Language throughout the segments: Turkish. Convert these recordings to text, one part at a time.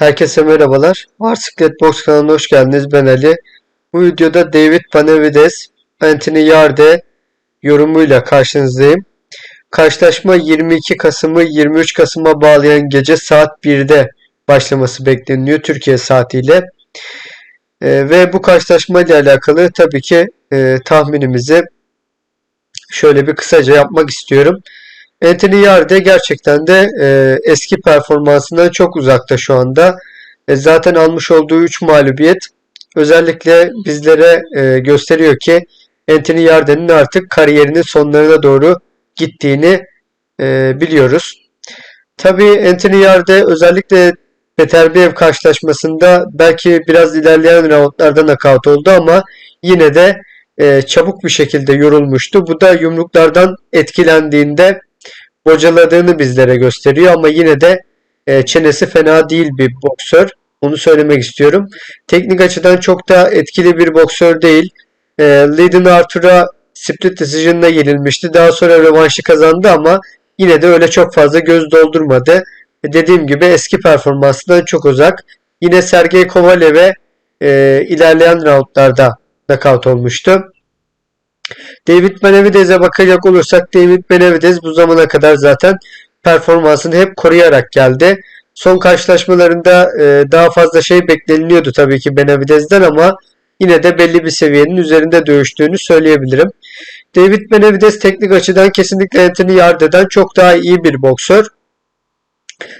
Herkese merhabalar. Arsiklet Box kanalına hoş geldiniz. Ben Ali. Bu videoda David Benavides, Anthony Yarde yorumuyla karşınızdayım. Karşılaşma 22 Kasım'ı 23 Kasım'a bağlayan gece saat 1'de başlaması bekleniyor Türkiye saatiyle. Ee, ve bu karşılaşma ile alakalı tabii ki e, tahminimizi şöyle bir kısaca yapmak istiyorum. Anthony Yarde gerçekten de e, eski performansından çok uzakta şu anda. E, zaten almış olduğu 3 mağlubiyet özellikle bizlere e, gösteriyor ki Anthony Yarde'nin artık kariyerinin sonlarına doğru gittiğini e, biliyoruz. Tabii Anthony Yarde özellikle Peterbiev karşılaşmasında belki biraz ilerleyen roundlarda nakavt oldu ama yine de e, çabuk bir şekilde yorulmuştu. Bu da yumruklardan etkilendiğinde bocaladığını bizlere gösteriyor ama yine de e, çenesi fena değil bir boksör. Onu söylemek istiyorum. Teknik açıdan çok da etkili bir boksör değil. E, Leiden Arthur'a split decision'la yenilmişti. Daha sonra rövanşı kazandı ama yine de öyle çok fazla göz doldurmadı. E, dediğim gibi eski performansından çok uzak. Yine Sergey Kovalev'e e, ilerleyen roundlarda knockout olmuştu. David Benavidez'e bakacak olursak David Benavidez bu zamana kadar zaten performansını hep koruyarak geldi. Son karşılaşmalarında e, daha fazla şey bekleniliyordu tabii ki Benavidez'den ama yine de belli bir seviyenin üzerinde dövüştüğünü söyleyebilirim. David Benavidez teknik açıdan kesinlikle Anthony Yarde'den çok daha iyi bir boksör.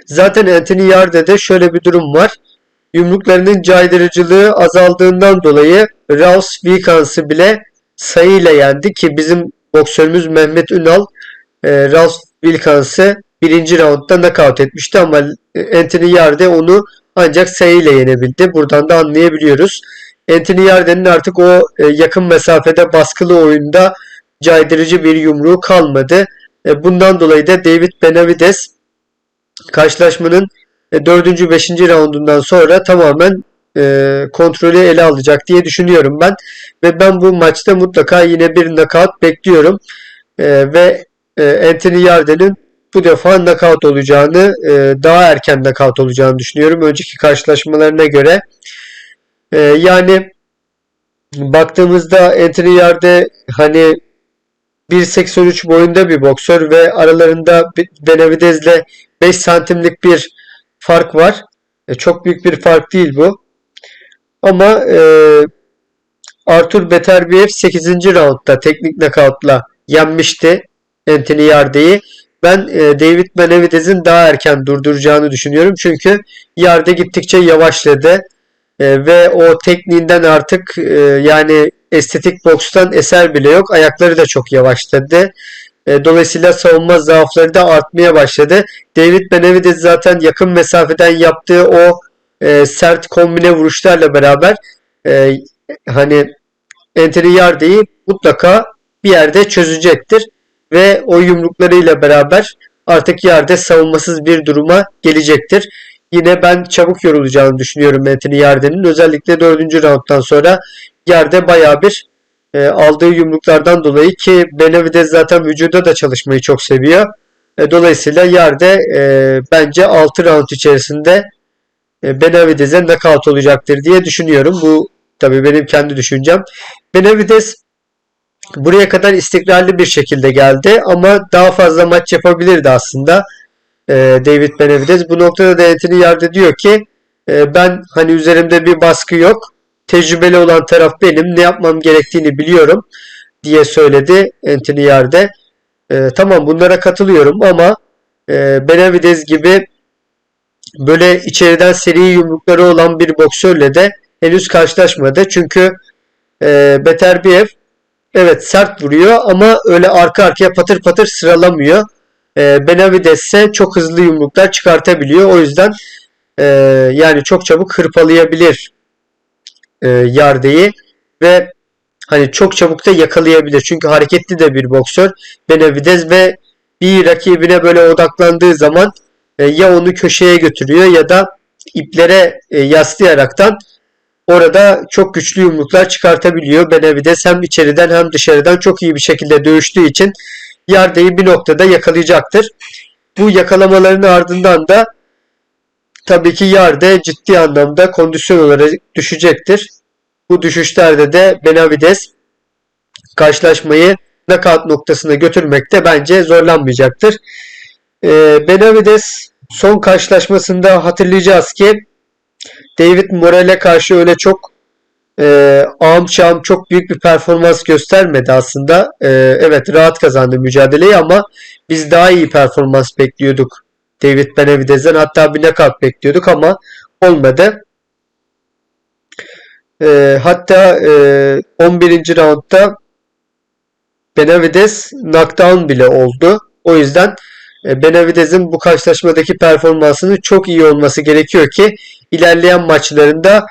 Zaten Anthony Yarde'de şöyle bir durum var. Yumruklarının caydırıcılığı azaldığından dolayı Rouse Wilkins'ı bile sayıyla yendi ki bizim boksörümüz Mehmet Ünal e, Ralph Wilkins'ı birinci roundda knockout etmişti ama Anthony Yarde onu ancak sayıyla yenebildi. Buradan da anlayabiliyoruz. Anthony Yarde'nin artık o e, yakın mesafede baskılı oyunda caydırıcı bir yumruğu kalmadı. E, bundan dolayı da David Benavides karşılaşmanın 4. 5. roundundan sonra tamamen e, kontrolü ele alacak diye düşünüyorum ben. Ve ben bu maçta mutlaka yine bir knockout bekliyorum. E, ve e, Anthony Yarde'nin bu defa knockout olacağını, e, daha erken knockout olacağını düşünüyorum. Önceki karşılaşmalarına göre. E, yani baktığımızda Anthony Yarde hani 1.83 boyunda bir boksör ve aralarında Benavidez'le 5 santimlik bir fark var. E, çok büyük bir fark değil bu. Ama e, Arthur Beterbiev 8. roundda teknik knockoutla yenmişti Anthony Yarde'yi. Ben e, David Benavidez'in daha erken durduracağını düşünüyorum. Çünkü Yarde gittikçe yavaşladı. E, ve o tekniğinden artık e, yani estetik bokstan eser bile yok. Ayakları da çok yavaşladı. E, dolayısıyla savunma zaafları da artmaya başladı. David Benavidez zaten yakın mesafeden yaptığı o e, sert kombine vuruşlarla beraber e, hani Anthony Yarde'yi mutlaka bir yerde çözecektir ve o yumruklarıyla beraber artık yerde savunmasız bir duruma gelecektir. Yine ben çabuk yorulacağını düşünüyorum Anthony Yarde'nin. Özellikle 4. rounddan sonra yerde baya bir e, aldığı yumruklardan dolayı ki Benavidez zaten vücuda da çalışmayı çok seviyor. E, dolayısıyla yerde e, bence 6 round içerisinde e, Benavidez'e knockout olacaktır diye düşünüyorum. Bu tabii benim kendi düşüncem. Benavidez buraya kadar istikrarlı bir şekilde geldi ama daha fazla maç yapabilirdi aslında e, David Benavidez. Bu noktada da Anthony Yarde diyor ki e, ben hani üzerimde bir baskı yok. Tecrübeli olan taraf benim. Ne yapmam gerektiğini biliyorum diye söyledi Anthony Yarde. tamam bunlara katılıyorum ama Benavidez gibi böyle içeriden seri yumrukları olan bir boksörle de henüz karşılaşmadı. Çünkü e, Beterbiev evet sert vuruyor ama öyle arka arkaya patır patır sıralamıyor. E, Benavides ise çok hızlı yumruklar çıkartabiliyor. O yüzden e, yani çok çabuk hırpalayabilir e, Yarde'yi ve hani çok çabuk da yakalayabilir. Çünkü hareketli de bir boksör Benavides ve bir rakibine böyle odaklandığı zaman ya onu köşeye götürüyor ya da iplere e, yaslayaraktan orada çok güçlü yumruklar çıkartabiliyor. Benavides hem içeriden hem dışarıdan çok iyi bir şekilde dövüştüğü için Yarde'yi bir noktada yakalayacaktır. Bu yakalamaların ardından da tabii ki Yarde ciddi anlamda kondisyon olarak düşecektir. Bu düşüşlerde de Benavides karşılaşmayı knockout noktasına götürmekte bence zorlanmayacaktır. Ee, Benavides son karşılaşmasında hatırlayacağız ki David Moral'e karşı öyle çok e, ağım şahım çok büyük bir performans göstermedi aslında. E, evet rahat kazandı mücadeleyi ama biz daha iyi performans bekliyorduk David Benavides'den. Hatta bir knockout bekliyorduk ama olmadı. E, hatta e, 11. roundda Benavides knockdown bile oldu. O yüzden e, Benavides'in bu karşılaşmadaki performansının çok iyi olması gerekiyor ki ilerleyen maçlarında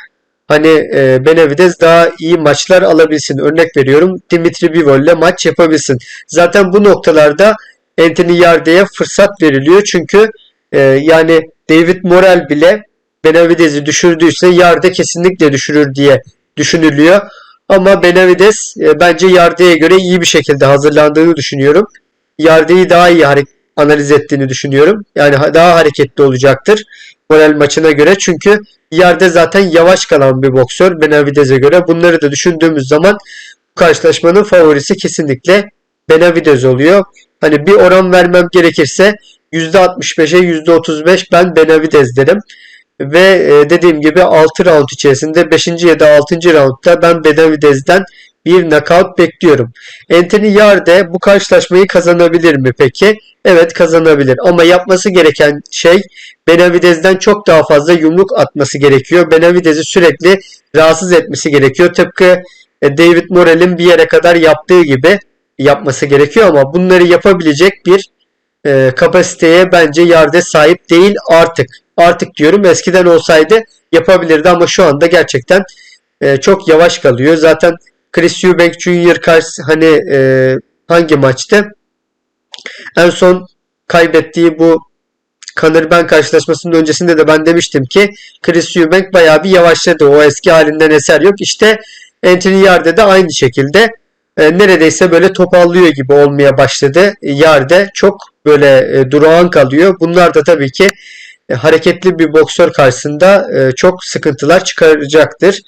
hani e, Benavides daha iyi maçlar alabilsin. Örnek veriyorum Dimitri Bivol ile maç yapabilsin. Zaten bu noktalarda Anthony Yarde'ye fırsat veriliyor. Çünkü e, yani David Morel bile Benavides'i düşürdüyse Yarde kesinlikle düşürür diye düşünülüyor. Ama Benavides e, bence Yarde'ye göre iyi bir şekilde hazırlandığını düşünüyorum. Yarde'yi daha iyi analiz ettiğini düşünüyorum. Yani daha hareketli olacaktır Morel maçına göre. Çünkü Yarde zaten yavaş kalan bir boksör Benavides'e göre. Bunları da düşündüğümüz zaman bu karşılaşmanın favorisi kesinlikle Benavides oluyor. Hani bir oran vermem gerekirse %65'e %35 ben Benavides derim. Ve e, dediğim gibi 6 round içerisinde 5. ya da 6. roundda ben Benavides'den bir knockout bekliyorum. Anthony Yarde bu karşılaşmayı kazanabilir mi peki? Evet kazanabilir ama yapması gereken şey Benavides'den çok daha fazla yumruk atması gerekiyor. Benavides'i sürekli rahatsız etmesi gerekiyor. Tıpkı e, David Morrell'in bir yere kadar yaptığı gibi yapması gerekiyor ama bunları yapabilecek bir e, kapasiteye bence Yarde sahip değil artık. Artık diyorum eskiden olsaydı yapabilirdi ama şu anda gerçekten e, çok yavaş kalıyor. Zaten Chris Eubank Jr. karşı hani e, hangi maçtı? En son kaybettiği bu Conor Ben karşılaşmasının öncesinde de ben demiştim ki Chris Eubank bayağı bir yavaşladı. O eski halinden eser yok. İşte Anthony Yarde de aynı şekilde e, neredeyse böyle topallıyor gibi olmaya başladı. Yarde çok böyle e, durağan kalıyor. Bunlar da tabii ki e, hareketli bir boksör karşısında e, çok sıkıntılar çıkaracaktır.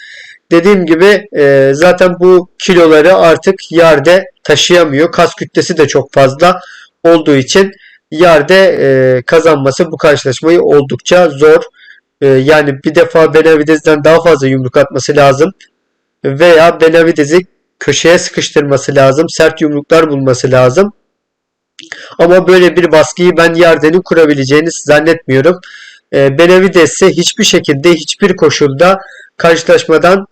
Dediğim gibi e, zaten bu kiloları artık yerde taşıyamıyor. Kas kütlesi de çok fazla olduğu için yerde e, kazanması bu karşılaşmayı oldukça zor. E, yani bir defa Benavides'den daha fazla yumruk atması lazım. Veya Benavides'i köşeye sıkıştırması lazım. Sert yumruklar bulması lazım. Ama böyle bir baskıyı ben Yarden'in kurabileceğini zannetmiyorum. E, Benavides'e hiçbir şekilde hiçbir koşulda karşılaşmadan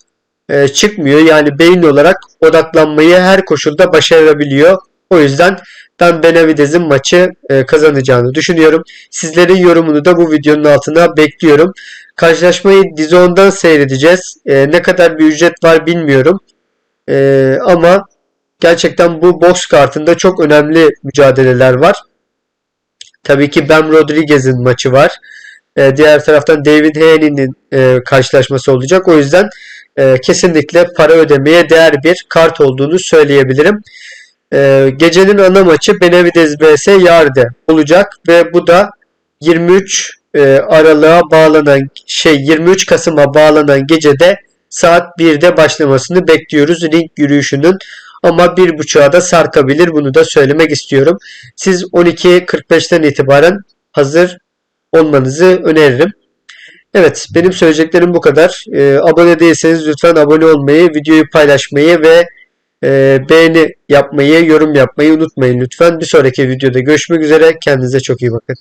e, çıkmıyor. Yani beyin olarak odaklanmayı her koşulda başarabiliyor. O yüzden ben Benavides'in maçı e, kazanacağını düşünüyorum. Sizlerin yorumunu da bu videonun altına bekliyorum. Karşılaşmayı Dizon'dan seyredeceğiz. E, ne kadar bir ücret var bilmiyorum. E, ama gerçekten bu box kartında çok önemli mücadeleler var. Tabii ki Ben Rodriguez'in maçı var. E, diğer taraftan David Haney'nin e, karşılaşması olacak. O yüzden e, kesinlikle para ödemeye değer bir kart olduğunu söyleyebilirim. E, gecenin ana maçı Benavides vs Yarde olacak ve bu da 23 e, Aralık'a bağlanan şey 23 Kasım'a bağlanan gecede saat 1'de başlamasını bekliyoruz ring yürüyüşünün ama bir buçuğa da sarkabilir bunu da söylemek istiyorum. Siz 12.45'ten itibaren hazır olmanızı öneririm. Evet benim söyleyeceklerim bu kadar. Ee, abone değilseniz lütfen abone olmayı, videoyu paylaşmayı ve e, beğeni yapmayı, yorum yapmayı unutmayın lütfen. Bir sonraki videoda görüşmek üzere. Kendinize çok iyi bakın.